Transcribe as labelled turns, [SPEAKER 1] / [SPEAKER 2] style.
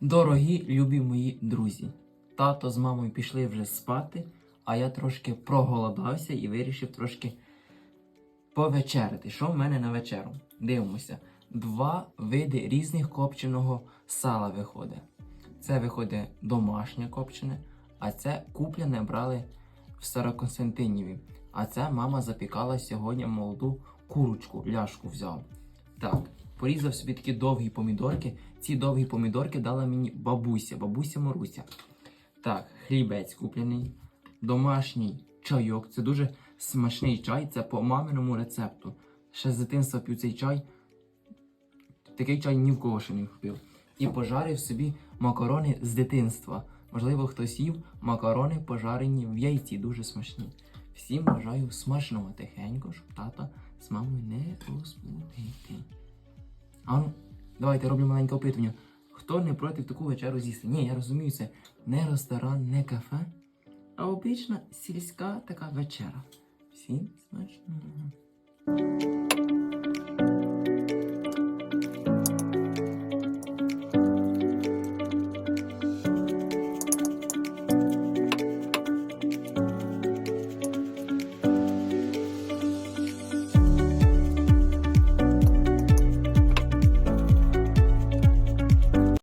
[SPEAKER 1] Дорогі любі мої друзі, тато з мамою пішли вже спати, а я трошки проголодався і вирішив трошки повечеряти. Що в мене на вечеру? Дивимося. Два види різних копченого сала виходить. Це виходить домашнє копчене, а це куплене брали в Староконстантиніві. А це мама запікала сьогодні молоду курочку, ляшку взяв. Так, порізав собі такі довгі помідорки. Ці довгі помідорки дала мені бабуся, бабуся Маруся. Так, хлібець куплений, домашній чайок. Це дуже смачний чай, це по маминому рецепту. Ще з дитинства п'ю цей чай. Такий чай ні в кого ще не купив. І пожарив собі макарони з дитинства. Можливо, хтось їв макарони пожарені в яйці, дуже смачні. Всім бажаю смачного тихенько, щоб тата з мамою не розбудити. А ну, давайте роблю маленьке опитування. Хто не проти таку вечеру з'їсти? Ні, я розумію, це не ресторан, не кафе, а обична сільська така вечера. Всім смачного.